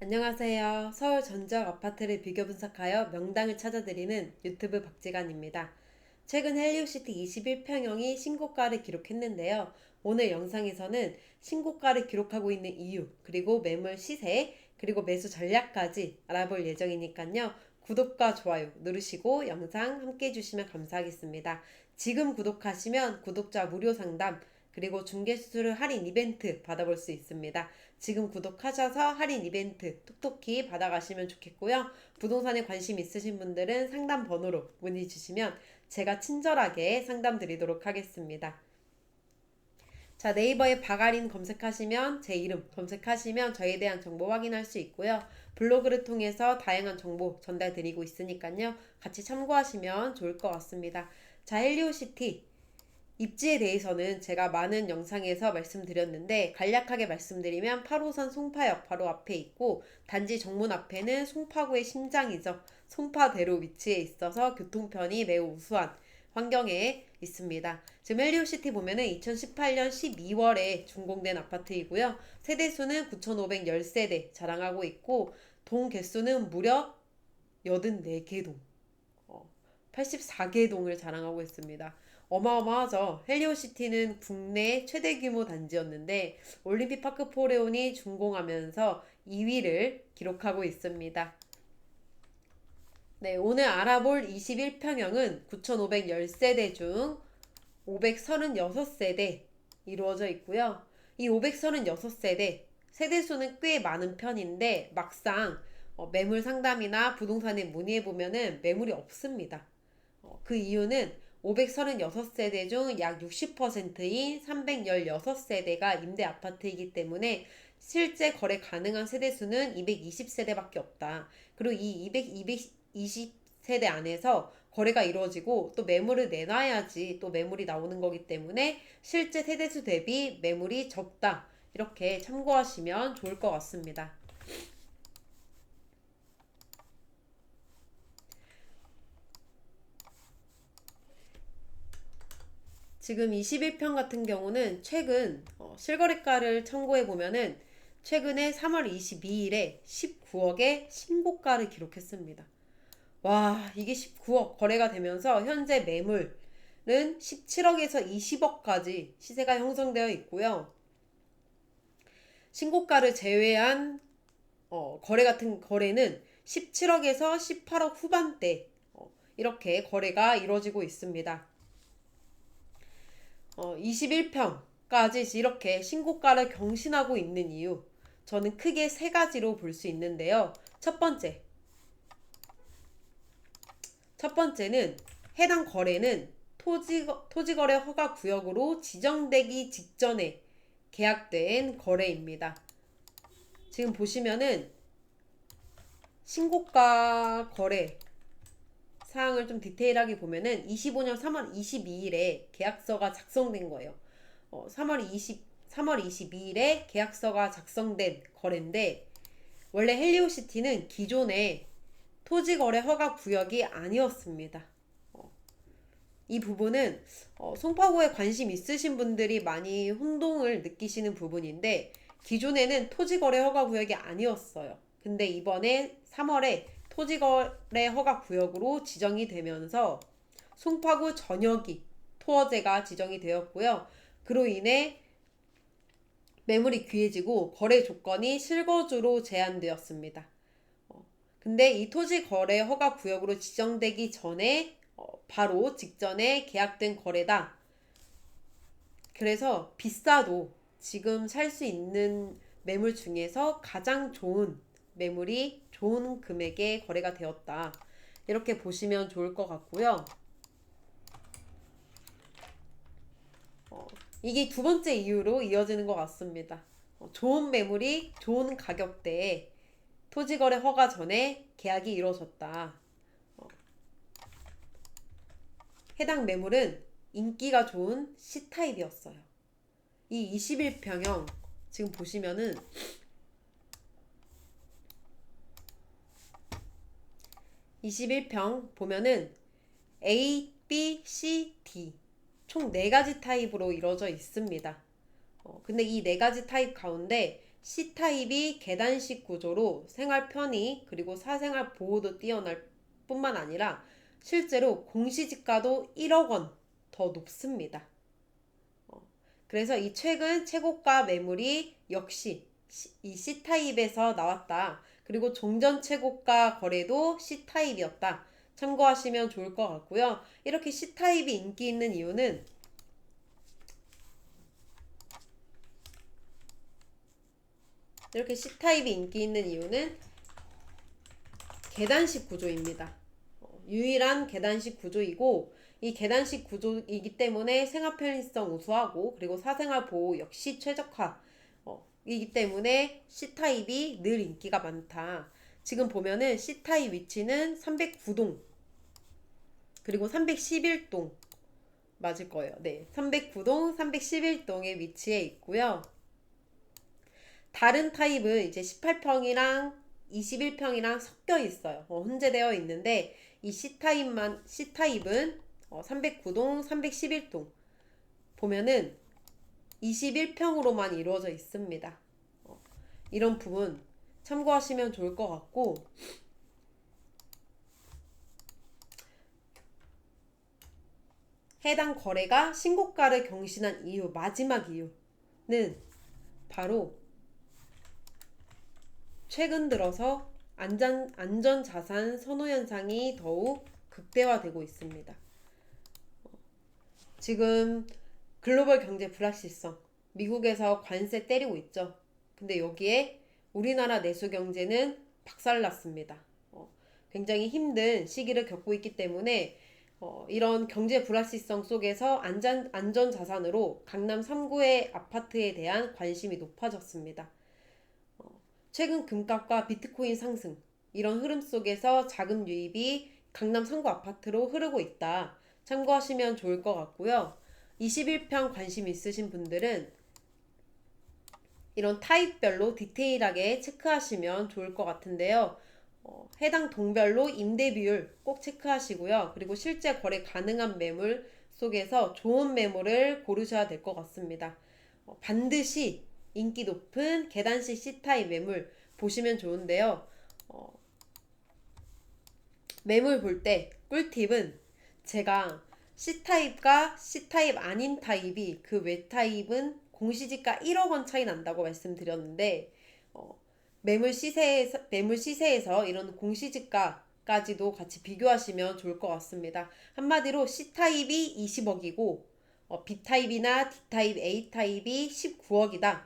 안녕하세요. 서울 전적 아파트를 비교 분석하여 명당을 찾아드리는 유튜브 박지간입니다. 최근 헬리오시티 21평형이 신고가를 기록했는데요. 오늘 영상에서는 신고가를 기록하고 있는 이유, 그리고 매물 시세, 그리고 매수 전략까지 알아볼 예정이니까요. 구독과 좋아요 누르시고 영상 함께 해주시면 감사하겠습니다. 지금 구독하시면 구독자 무료 상담, 그리고 중개수수료 할인 이벤트 받아볼 수 있습니다. 지금 구독하셔서 할인 이벤트 톡톡히 받아가시면 좋겠고요. 부동산에 관심 있으신 분들은 상담 번호로 문의 주시면 제가 친절하게 상담 드리도록 하겠습니다. 자, 네이버에 박아린 검색하시면 제 이름 검색하시면 저에 대한 정보 확인할 수 있고요. 블로그를 통해서 다양한 정보 전달 드리고 있으니까요. 같이 참고하시면 좋을 것 같습니다. 자, 헬리오시티 입지에 대해서는 제가 많은 영상에서 말씀드렸는데 간략하게 말씀드리면 8호선 송파역 바로 앞에 있고 단지 정문 앞에는 송파구의 심장이죠. 송파대로 위치해 있어서 교통편이 매우 우수한 환경에 있습니다. 지금 헬리오시티 보면은 2018년 12월에 준공된 아파트이고요. 세대수는 9,510세대 자랑하고 있고 동 개수는 무려 84개 동, 84개 동을 자랑하고 있습니다. 어마어마하죠. 헬리오시티는 국내 최대 규모 단지였는데 올림픽 파크 포레온이 준공하면서 2위를 기록하고 있습니다. 네, 오늘 알아볼 21평형은 9,510세대 중 536세대 이루어져 있고요. 이 536세대 세대수는 꽤 많은 편인데 막상 어, 매물 상담이나 부동산에 문의해 보면은 매물이 없습니다. 어, 그 이유는 536세대 중 약 60%인 316세대가 임대 아파트이기 때문에 실제 거래 가능한 세대 수는 220세대밖에 없다. 그리고 이 200, 220세대 안에서 거래가 이루어지고 또 매물을 내놔야지 또 매물이 나오는 거기 때문에 실제 세대 수 대비 매물이 적다. 이렇게 참고하시면 좋을 것 같습니다. 지금 21평 같은 경우는 최근 어, 실거래가를 참고해 보면은 최근에 3월 22일에 19억의 신고가를 기록했습니다. 와, 이게 19억 거래가 되면서 현재 매물은 17억에서 20억까지 시세가 형성되어 있고요. 신고가를 제외한 어, 거래 같은 거래는 17억에서 18억 후반대 어, 이렇게 거래가 이루어지고 있습니다. 어, 21평까지 이렇게 신고가를 경신하고 있는 이유 저는 크게 세 가지로 볼 수 있는데요. 첫 번째. 첫 번째는 해당 거래는 토지, 토지거래 허가 구역으로 지정되기 직전에 계약된 거래입니다. 지금 보시면은 신고가 거래 사항을 좀 디테일하게 보면은 25년 3월 22일에 계약서가 작성된 거예요. 어, 3월 20 3월 22일에 계약서가 작성된 거래인데 원래 헬리오시티는 기존에 토지거래 허가 구역이 아니었습니다. 어, 이 부분은 어, 송파구에 관심 있으신 분들이 많이 혼동을 느끼시는 부분인데 기존에는 토지거래 허가 구역이 아니었어요. 근데 이번에 3월에 토지거래 허가 구역으로 지정이 되면서 송파구 전역이 토어제가 지정이 되었고요. 그로 인해 매물이 귀해지고 거래 조건이 실거주로 제한되었습니다. 어, 근데 이 토지 거래 허가 구역으로 지정되기 전에 어, 바로 직전에 계약된 거래다. 그래서 비싸도 지금 살 수 있는 매물 중에서 가장 좋은 매물이 좋은 금액에 거래가 되었다. 이렇게 보시면 좋을 것 같고요. 어, 이게 두 번째 이유로 이어지는 것 같습니다. 어, 좋은 매물이 좋은 가격대에 토지 거래 허가 전에 계약이 이루어졌다. 어, 해당 매물은 인기가 좋은 C타입이었어요. 이 21평형 지금 보시면은 21평 보면은 A, B, C, D 총 4가지 타입으로 이루어져 있습니다. 어, 근데 이 4가지 타입 가운데 C타입이 계단식 구조로 생활 편의 그리고 사생활 보호도 뛰어날 뿐만 아니라 실제로 공시지가도 1억 원 더 높습니다. 어, 그래서 이 최근 최고가 매물이 역시 시- 이 C타입에서 나왔다. 그리고 종전 최고가 거래도 C타입이었다. 참고하시면 좋을 것 같고요. 이렇게 C타입이 인기 있는 이유는 이렇게 C타입이 인기 있는 이유는 계단식 구조입니다. 어, 유일한 계단식 구조이고 이 계단식 구조이기 때문에 생활 편의성 우수하고 그리고 사생활 보호 역시 최적화 어, 이기 때문에 C타입이 늘 인기가 많다. 지금 보면은 C타입 위치는 309동 그리고 311동 맞을 거예요. 네. 309동, 311동에 위치해 있고요. 다른 타입은 이제 18평이랑 21평이랑 섞여 있어요. 어, 혼재되어 있는데 이 C타입만 C타입은 어, 309동, 311동 보면은 21평으로만 이루어져 있습니다. 어, 이런 부분 참고하시면 좋을 것 같고 해당 거래가 신고가를 경신한 이유 마지막 이유는 바로 최근 들어서 안전, 안전자산 선호 현상이 더욱 극대화되고 있습니다. 지금 글로벌 경제 불확실성, 미국에서 관세 때리고 있죠. 근데 여기에 우리나라 내수 경제는 박살났습니다. 어, 굉장히 힘든 시기를 겪고 있기 때문에 어, 이런 경제 불확실성 속에서 안전, 안전 자산으로 강남 3구의 아파트에 대한 관심이 높아졌습니다. 어, 최근 금값과 비트코인 상승, 이런 흐름 속에서 자금 유입이 강남 3구 아파트로 흐르고 있다. 참고하시면 좋을 것 같고요. 21평 관심 있으신 분들은 이런 타입별로 디테일하게 체크하시면 좋을 것 같은데요. 어, 해당 동별로 임대 비율 꼭 체크하시고요. 그리고 실제 거래 가능한 매물 속에서 좋은 매물을 고르셔야 될 것 같습니다. 어, 반드시 인기 높은 계단식 C타입 매물 보시면 좋은데요. 어, 매물 볼 때 꿀팁은 제가 C타입과 C타입 아닌 타입이 그 외 타입은 공시지가 1억 원 차이 난다고 말씀드렸는데 어, 매물 시세에서 매물 시세에서 이런 공시지가까지도 같이 비교하시면 좋을 것 같습니다. 한마디로 C 타입이 20억이고 어, B 타입이나 D 타입, A 타입이 19억이다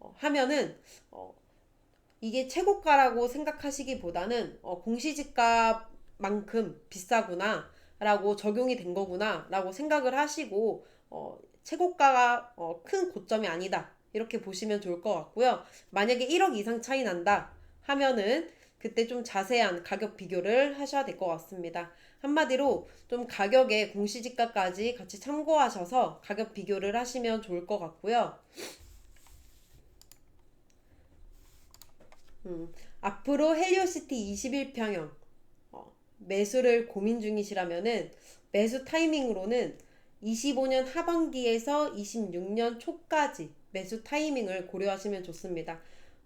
어, 하면은 어, 이게 최고가라고 생각하시기보다는 어, 공시지가만큼 비싸구나 라고 적용이 된 거구나 라고 생각을 하시고 어, 최고가가 어, 큰 고점이 아니다. 이렇게 보시면 좋을 것 같고요. 만약에 1억 이상 차이 난다 하면은 그때 좀 자세한 가격 비교를 하셔야 될 것 같습니다. 한마디로 좀 가격의 공시지가까지 같이 참고하셔서 가격 비교를 하시면 좋을 것 같고요. 음, 앞으로 헬리오시티 21평형 어, 매수를 고민 중이시라면은 매수 타이밍으로는 25년 하반기에서 26년 초까지 매수 타이밍을 고려하시면 좋습니다.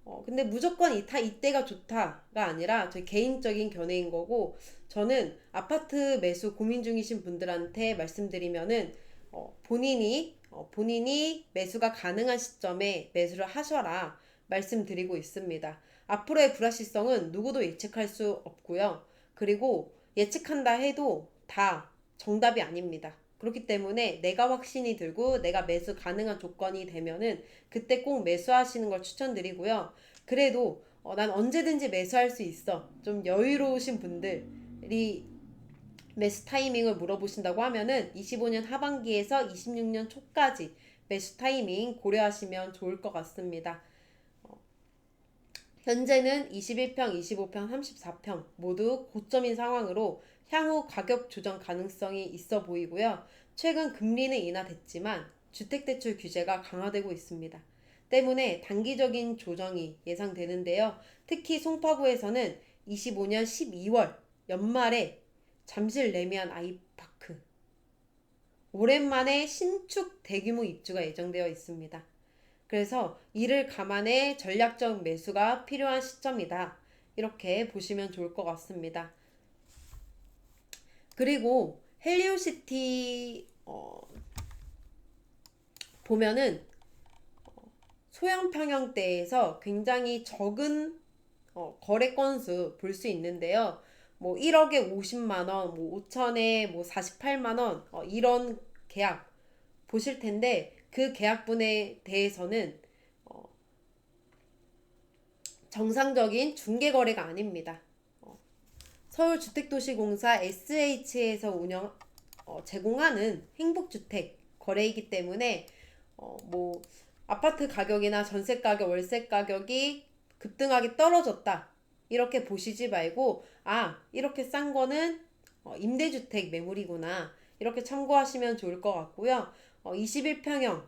어, 근데 무조건 이 타, 이때가 좋다가 아니라 제 개인적인 견해인 거고, 저는 아파트 매수 고민 중이신 분들한테 말씀드리면은, 어, 본인이, 어, 본인이 매수가 가능한 시점에 매수를 하셔라 말씀드리고 있습니다. 앞으로의 불확실성은 누구도 예측할 수 없고요. 그리고 예측한다 해도 다 정답이 아닙니다. 그렇기 때문에 내가 확신이 들고 내가 매수 가능한 조건이 되면은 그때 꼭 매수하시는 걸 추천드리고요. 그래도 어, 난 언제든지 매수할 수 있어. 좀 여유로우신 분들이 매수 타이밍을 물어보신다고 하면은 25년 하반기에서 26년 초까지 매수 타이밍 고려하시면 좋을 것 같습니다. 어, 현재는 21평, 25평, 34평 모두 고점인 상황으로 향후 가격 조정 가능성이 있어 보이고요. 최근 금리는 인하됐지만 주택대출 규제가 강화되고 있습니다. 때문에 단기적인 조정이 예상되는데요. 특히 송파구에서는 25년 12월 연말에 잠실 레미안 아이파크 오랜만에 신축 대규모 입주가 예정되어 있습니다. 그래서 이를 감안해 전략적 매수가 필요한 시점이다. 이렇게 보시면 좋을 것 같습니다. 그리고 헬리오시티 어, 보면은 어, 소형 평형대에서 굉장히 적은 어, 거래 건수 볼 수 있는데요. 뭐 1억에 50만 원, 뭐 5천에 뭐 48만 원 어, 이런 계약 보실 텐데 그 계약분에 대해서는 어, 정상적인 중개 거래가 아닙니다. 어, 서울주택도시공사 SH에서 운영 어, 제공하는 행복주택 거래이기 때문에 어, 뭐 아파트 가격이나 전세 가격, 월세 가격이 급등하게 떨어졌다. 이렇게 보시지 말고 아 이렇게 싼 거는 어, 임대주택 매물이구나. 이렇게 참고하시면 좋을 것 같고요. 어, 21평형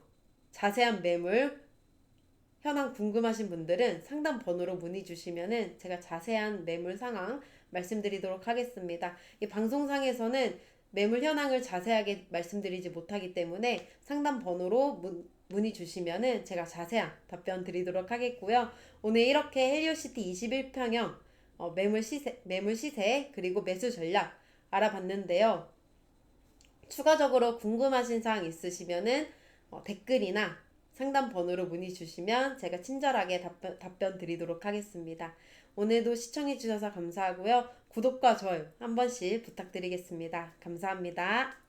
자세한 매물 현황 궁금하신 분들은 상담 번호로 문의 주시면은 제가 자세한 매물 상황 말씀드리도록 하겠습니다. 이 방송상에서는 매물 현황을 자세하게 말씀드리지 못하기 때문에 상담 번호로 문, 문의 주시면은 제가 자세한 답변 드리도록 하겠고요. 오늘 이렇게 헬리오시티 21평형 어, 매물 시세, 매물 시세 그리고 매수 전략 알아봤는데요. 추가적으로 궁금하신 사항 있으시면은 어, 댓글이나 상담 번호로 문의 주시면 제가 친절하게 답변, 답변 드리도록 하겠습니다. 오늘도 시청해 주셔서 감사하고요. 구독과 좋아요 한 번씩 부탁드리겠습니다. 감사합니다.